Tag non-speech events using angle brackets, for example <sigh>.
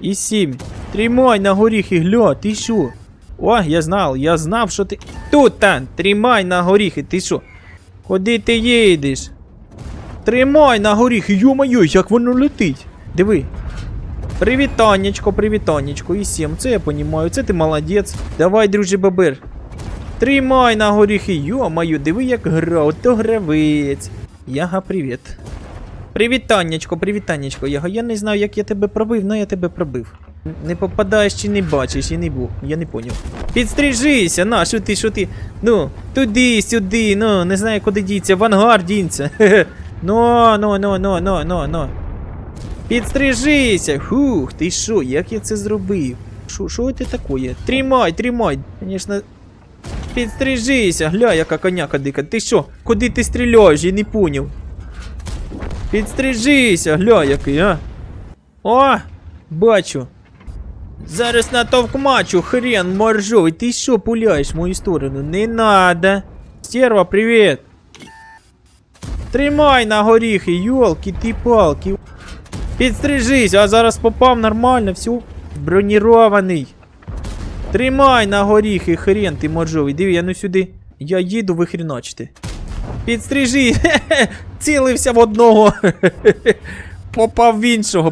І сім. Тримай на горіхи, гля, ти що? О, я знав, я знав, що ти. Тут там, тримай на горіхи, ти що? Куди ти їдеш? Тримай на горіхи, йо-моє, як воно летить. Диви. Привітаннячко, привітаннячко. І сім, це я понімаю, це ти молодець. Давай, друже бабир. Тримай на горіхи, йо-моє, диви, як гра, ото гравець. Яга, привіт. Привітаннячко, привітаннячко, Яга. Я не знаю, як я тебе пробив, але я тебе пробив. Не попадаєш чи не бачиш, я не був, я не поняв. Підстрижися, на, що ти, що ти? Ну, туди, сюди, ну, не знаю, куди діться, в ангар. <laughs> Ну, ну, ну, ну, ну, ну, ну. Підстрижися! Хух, ти що, як я це зробив? Що, що це таке? Тримай, тримай. Звісно. Підстрижися, гля, яка коняка дика. Ти що? Куди ти стріляєш? Я не поняв. Підстрижися, гля, який, а. О, бачу. Зараз натовкмачу, хрен моржовий. Ти що пуляєш в мою сторону? Не надо. Стерва, привіт. Тримай на горіхи, йолки, ти палки. Підстрижись, а зараз попав нормально, все. Бронірований. Тримай на горіхи, хрен ти моржовий. Диви, я ну сюди. Я їду ви хріночите. Підстрижи. <laughs> Цілився в одного. <laughs> Попав в іншого.